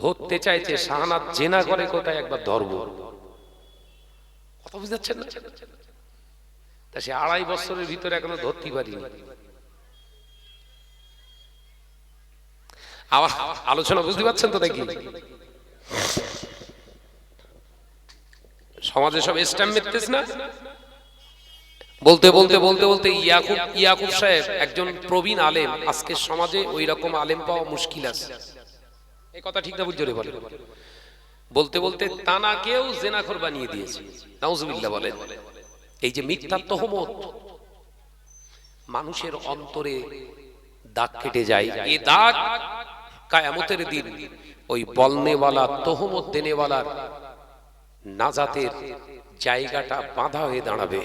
ধরতে চাইছে, শাহানাত জেনা করে কোথায় একবার ধরবো? কথা বুঝতে না? তা সে আড়াই বছরের ভিতরে এখনও ধরতে পারিনি। আবার আলোচনা বুঝতে পারছেন তো দেখি সমাজে সব স্ট্যাম্প মেরতেছ না? বলতে বলতে বলতে বলতে ইয়াকুব ইয়াকুব সাহেব একজন প্রবীণ আলেম। আজকে সমাজে ওই রকম আলেম পাওয়া মুশকিল আছে। এই কথা ঠিক না বলে। বলতে বলতে তানাকেও জেনাখর বানিয়ে দিয়েছে। নাউজুবিল্লাহ বলেন, এই যে মিথ্যা তহমত মানুষের অন্তরে দাগ কেটে যায়। এই দাগ কায়ামতের দিন ওই বলনেওয়ালা, তহমত দেনেওয়ালার নাজাতের জায়গাটা বাঁধা হয়ে দাঁড়াবে।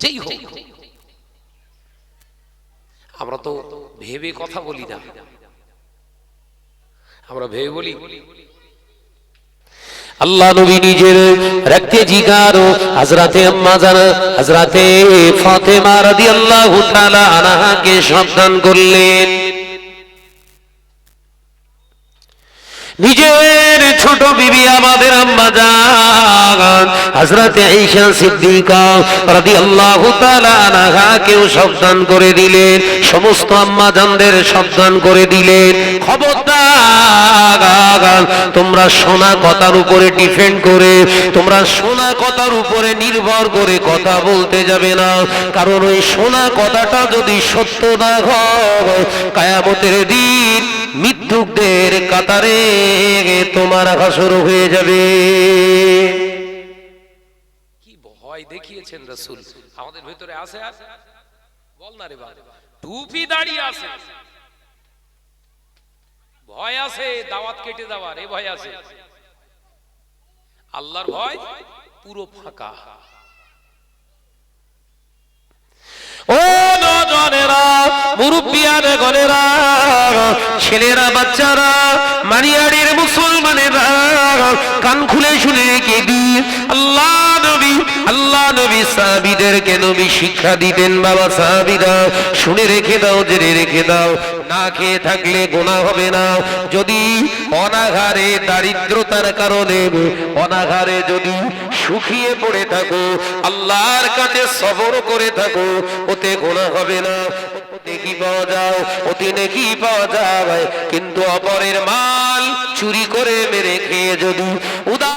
যেই হোক, আমরা তো ভেবে কথা বলি না। আমরা ভেবে বলি। আল্লাহ নবী নিজের রাখতে জিগার হজরতে আম্মা জানা হজরতে ফাতেমা রাদিয়াল্লাহু তাআলা আনহাকে সাবধান করলেন। নিজের ছোট বিবি আমাদের আম্মা জান হযরতে ঈশা সিদ্দিকা রাদিয়াল্লাহু তাআলা আনহাকেও সাবধান করে দিলেন, সমস্ত আম্মা জানদের সাবধান করে দিলেন। খবরদার, তোমরা সোনা কথার উপরে ডিফেন্ড করে, তোমরা সোনা কথার উপরে নির্ভর করে কথা বলতে যাবে না। কারণ ওই সোনা কথাটা যদি সত্য না হয়, কায়ামতের দিন মৃত্যুকদের কাতারে তোমার হাসর হয়ে যাবে। ভয় দেখিয়েছেন রসুল। আমাদের ভেতরে আছে আর? বল না রে বাবা টুপি দাঁড়িয়ে আছে। ভয় আছে, দাওয়াত কেটে যাওয়ার, এ ভয় আছে। আল্লাহর ভয় পুরো ফাঁকা। ছেলেরা, বাচ্চারা, মানিয়াড়ির মুসলমানেরা, কান খুলে শুনে দি আল্লাহ সাহাবিদেরকে নবী শিক্ষা দিতেন, বাবা শুনে রেখে দাও, জেনে রেখে দাও, না খেয়ে থাকলে গোনা হবে না। যদি অনাঘারে দারিদ্রতার কারণে অনাঘারে যদি পড়ে থাকো, আল্লাহর কাছে সবর করে থাকো, ওতে গোনা হবে না। পাওয়া যাও ওতে নেকি পাওয়া যায়। কিন্তু অপরের মাল চুরি করে মেরে খেয়ে যদি উদা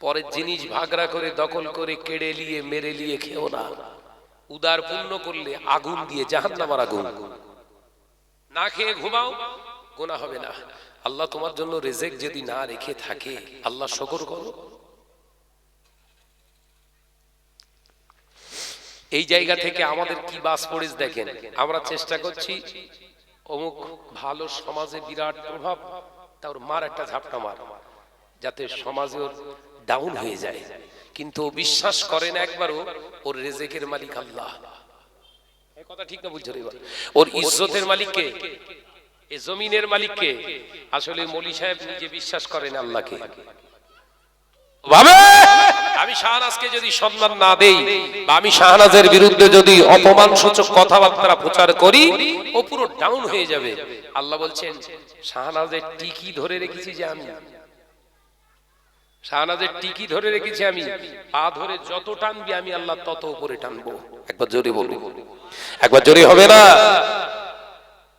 পরের জিনিস ভাগরা করে, দখল করে, কেড়ে নিয়ে, মেরে নিয়ে খেও না। উদার পূর্ণ করলে আগুন দিয়ে জাহান নামার আগুন। না খেয়ে ঘুমাও গোনা হবে না। আল্লাহ তোমার জন্য রেজেক যদি না রেখে থাকে, আল্লাহ শকর করো। এই জায়গা থেকে আমাদের কি বাস পড়েছে দেখেন। আমরা চেষ্টা করছি, অমুক ভালো সমাজে বিরাট প্রভাব, তার মার একটা ঝাপটা মার, যাতে সমাজে ওর ডাউন হয়ে যায়। কিন্তু ও বিশ্বাস করে না একবারও, ওর রেজেকের মালিক আল্লাহ। কথা ঠিক না বুঝছ? ওর ইজ্জতের মালিককে এ জমিনের মালিককে আসলে মলি সাহেব নিজে বিশ্বাস করেন আল্লাহকে। আমি শাহনাজের বিরুদ্ধে যদি কথাবার্তা প্রচার করি, ও পুরো ডাউন হয়ে যাবে। আল্লাহ বলছেন, শাহনাজের টিকি ধরে রেখেছি যে আমি। শাহনাজের টিকি ধরে রেখেছি আমি। পা ধরে যত টানবি আমি আল্লাহ তত উপরে টানবো। একবার জোরে বলব একবার জোরে হবে না?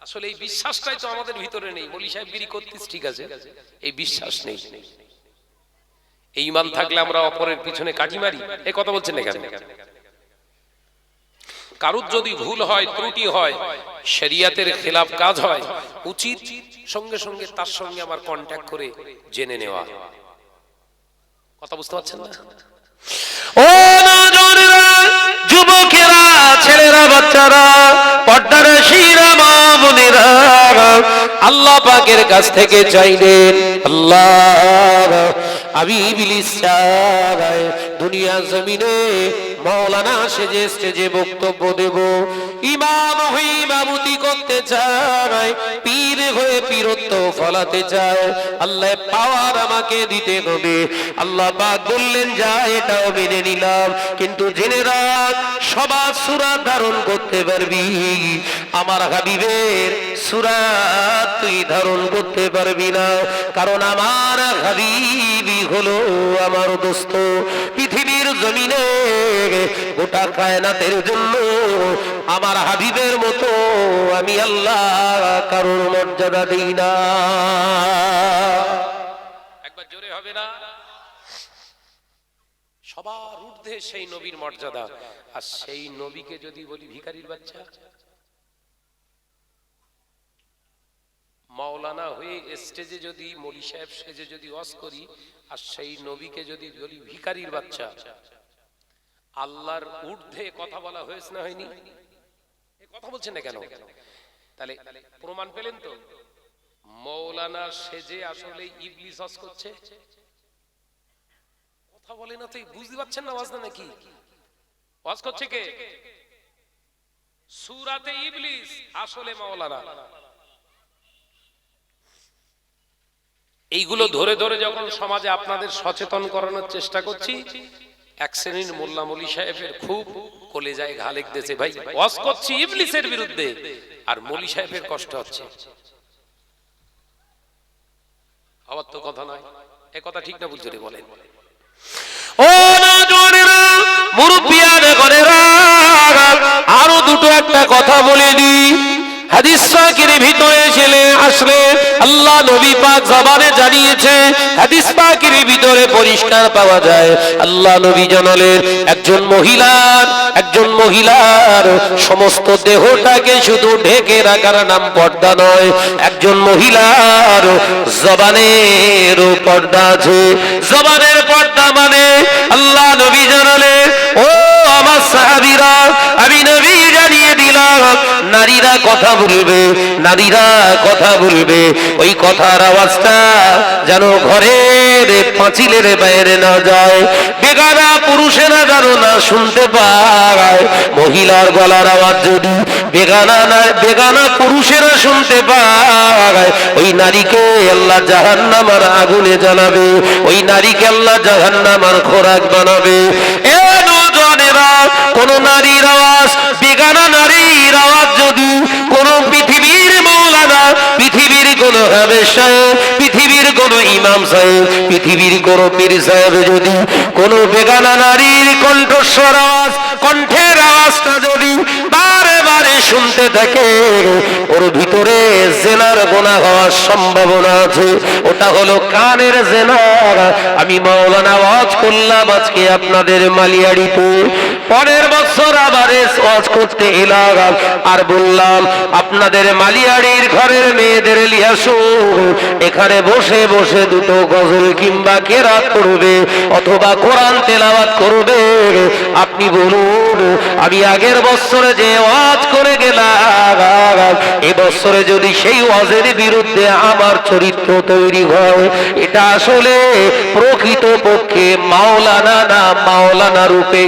আসলে এই বিশ্বাসটাই তো আমাদের ভিতরে নেই। মলি সাহেব গিরি করতিস, ঠিক আছে। এই বিশ্বাস নেই। এই ইমান থাকলে আমরা অপরের পিছনে কাটি মারি। এই কথা বলছেন এখানে। কারুর যদি ভুল হয়, ত্রুটি হয়, শরিয়াতের খেলাফ কাজ হয়, উচিত সঙ্গে সঙ্গে তার সঙ্গে আমার কন্ট্যাক্ট করে জেনে নেওয়া। কথা বুঝতে পারছেন না? ও যুবকেরা, ছেলেরা, বাচ্চারা, পর্দার শিরা মা বোনেরা, আল্লাহ পাকের কাছ থেকে চাইলেন, আল্লাহ ইবলিস চাই দুনিয়া জমিনে মৌলানা সেজে স্টেজে বক্তব্য দেব। ইমাম হই ইমামতি করতে চায়, পীর হয়ে পীরত্ব ফলাতে চায়। আল্লাহ পাওয়ার আমাকে দিতে হবে। আল্লাহ পাক বললেন, যা এটাও মেনে নিলাম। কিন্তু জেনে রাখ সবার সুরা ধারণ করতে পারবি। আমার হাবিবের সুরা তুই ধারণ করতে পারবি না। কারণ আমার হাবিবি হলো আমার দোস্ত। পৃথিবীর জমিনে গোটা কায়নাতের জন্য আমার হাবিবের মতো আমি আল্লাহ কারোর মর্যাদা দিই না। একবার জোরে হবে না? সবার ঊর্ধ্বে সেই নবীর মর্যাদা। আর সেই নবীকে যদি বলি ভিখারির বাচ্চা, মাওলানা হয়ে স্টেজে যদি, মলি সাহেব সেজে যদি ওয়াজ করি, আর সেই নবীকে যদি বলি ভিখারির বাচ্চা, আল্লাহর ঊর্ধ্বে কথা বলা হয়েছে না হয়নি? কথা বলছেন না কেন? তাহলে প্রমাণ পেলেন তো? মৌলানা সেজে আসলে ইবলিস হজ করছে? কথা বলে না তো বুঝতে পারছেন না ওয়াজ নাকি ওয়াজ করছে কে? সুরাতে ইবলিস, আসলে মাওলানা। এইগুলো ধরে ধরে যখন সমাজে আপনাদের সচেতন করানোর চেষ্টা করছি, এক শ্রেণির মোল্লা মলি সাহেবের খুব কোলে কলেজায় ঘা লেগতেছে, ভাই। ওয়াজ করছি ইবলিসের বিরুদ্ধে, আর মলি সাহেবের কষ্ট হচ্ছে। আবার তো কথা নয়। এ কথা ঠিক না বুঝতে বলেন। আরও দুটো একটা কথা বলে দি হাদিস ভিতরে ছেলে আসলে আল্লাহ নবী পাক জবানে জানিয়েছে, হাদিস পাকের ভিতরে পরিষ্কার পাওয়া যায়, আল্লাহ নবী জানালেন, একজন মহিলার একজন মহিলার সমস্ত দেহটাকে শুধু ঢেকে রাখার নাম পর্দা নয়, একজন মহিলার জবানের পর্দা আছে। জবানের পর্দা মানে আল্লাহ নবী জানালে, ও আমার সাহাবিরা, আমি নবী জানিয়ে দিলাম, নারীরা কথা বলবে, নারীরা কথা বলবে, ওই কথার আওয়াজটা যেন ঘরের পাঁচিলের বাইরে না যায়। বেগানা পুরুষেরা যেন না শুনতে পায়। মহিলার গলার আওয়াজ যদি বেগানা না বেগানা পুরুষেরা শুনতে পায়। ওই নারীকে আল্লাহ জাহান্নামার আগুনে জানাবে ওই নারীকে আল্লাহ জাহান্নামার খোরাক বানাবে। এ নজনেরা কোন নারীর আওয়াজ, বেগানা নারীর আওয়াজ যদি কোন পৃথিবীর মৌলানা, পৃথিবীর কোন হাবেশ সাহেব পৃথিবীর কোন ইমাম সাহেব, পৃথিবীর কোনো পীর সাহেব যদি, কোনো বেগানা নারীর কণ্ঠস্বর আওয়াজ, কণ্ঠের আওয়াজটা যদি বারে বারে শুনতে থাকে ওর ভিতরে জেনার গোনা হওয়ার সম্ভাবনা আছে। ওটা হলো কানের জেনা। আমি মাওলানা ওয়াজ করলাম আজকে আপনাদের মালিয়াড়িতে। পরের বছর আবার ওয়াজ করতে এলাম আর বললাম, আপনাদের মালিয়াড়ির ঘরের মেয়েদের লিয়াসু এখানে বসে বসে দুটো গজল কিংবা কেরাত করবে অথবা কোরআন তেলাওয়াত করবে। আপনি বলুন, আমি আগের বছরে যে ওয়াজ করে গেলাম এবছরে যদি সেই ওয়াজের বিরুদ্ধে আমার চরিত্র তৈরি হয়, এটা আসলে প্রকৃত পক্ষে মাওলানা না মাওলানা রূপে